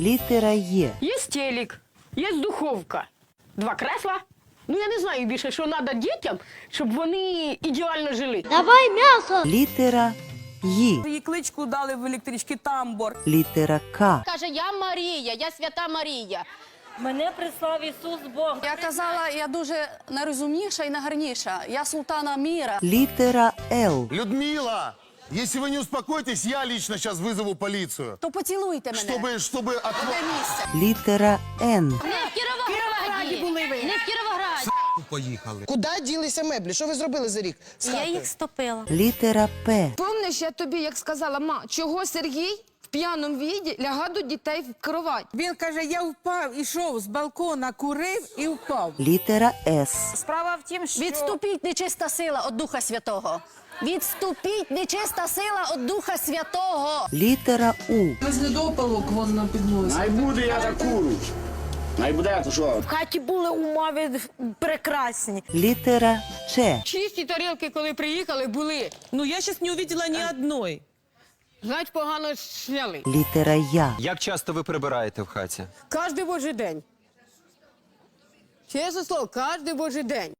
Літера Є. Є телек, є духовка, два кресла. Ну я не знаю більше, що треба дітям, щоб вони ідеально жили. Давай м'ясо. Літера Ї. Їй кличку дали в електричці тамбор. Літера К. Каже, я Марія, я свята Марія. Мене прислав Ісус Бог. Я казала, я дуже найрозумніша і найгарніша. Я султана міра. Літера Л. Людмила, если вы не успокоитесь, я лично сейчас вызову полицию. То поцілуйте мене. Чтобы, чтобы от... Де місце? Літера Н. Не в Кіровограді були ви. Не в Кіровограді. Куди ділися меблі? Що ви зробили за рік? з Я хатою? їх стопила. Літера П. Помниш, я тобі як сказала, ма, чого Сергій в п'яному віді лягає до дітей в кровать? Він каже, я впав, ішов з балкона, курив і впав. Літера С. Справа в тім, що... Відступіть нечиста сила від Духа Святого. Відступіть нечиста сила від Духа Святого. Літера У. Най буде я таку. Най буде, то що? В хаті були умови прекрасні. Літера Ч. Чисті тарілки, коли приїхали, були. Ну, я зараз не увидела ні одної. Значить, погано сняли. Літера Я. Як часто ви прибираєте в хаті? Кожний божий день. Чесне слово, кожний божий день.